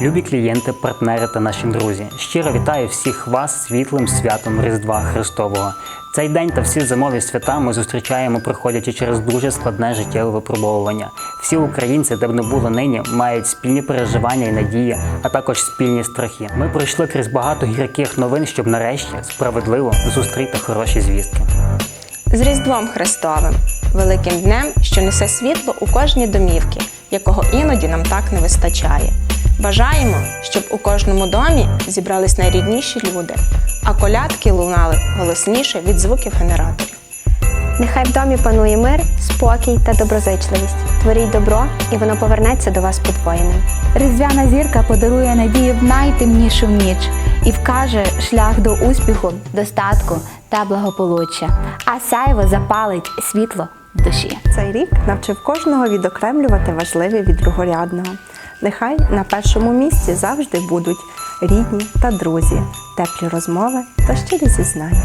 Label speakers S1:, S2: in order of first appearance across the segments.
S1: Любі клієнти, партнери та наші друзі. Щиро вітаю всіх вас світлим святом Різдва Христового. Цей день та всі зимові свята ми зустрічаємо, проходячи через дуже складне життєве випробовування. Всі українці, де б не було нині, мають спільні переживання і надії, а також спільні страхи. Ми пройшли крізь багато гірких новин, щоб нарешті справедливо зустріти хороші звістки.
S2: З Різдвом Христовим, великим днем, що несе світло у кожні домівки, якого іноді нам так не вистачає. Бажаємо, щоб у кожному домі зібрались найрідніші люди, а колядки лунали голосніше від звуків генераторів.
S3: Нехай в домі панує мир, спокій та доброзичливість. Творіть добро, і воно повернеться до вас подвоєним.
S4: Різдвяна зірка подарує надію в найтемнішу ніч і вкаже шлях до успіху, достатку та благополуччя. А сяйво запалить світло в душі.
S5: Цей рік навчив кожного відокремлювати важливе від другорядного. Нехай на першому місці завжди будуть рідні та друзі, теплі розмови та щирі зізнання.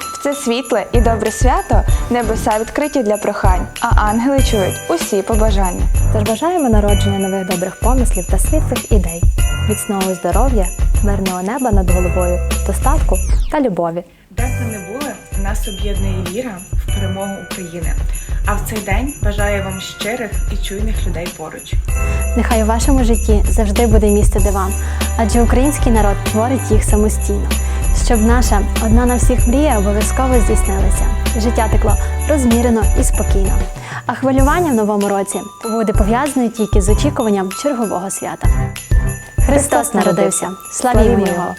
S6: В це світле і добре свято небеса відкриті для прохань, а ангели чують усі побажання.
S3: Тож бажаємо народження нових добрих помислів та світлих ідей, міцного здоров'я, мирного неба над головою, достатку та любові.
S7: Де б ви не були, нас об'єднує віра в перемогу України. А в цей день бажаю вам щирих і чуйних людей поруч.
S3: Нехай у вашому житті завжди буде місце дивам, адже український народ творить їх самостійно, щоб наша одна на всіх мрія обов'язково здійснилася. Життя текло розмірено і спокійно. А хвилювання в новому році буде пов'язане тільки з очікуванням чергового свята. Христос народився! Славімо Його!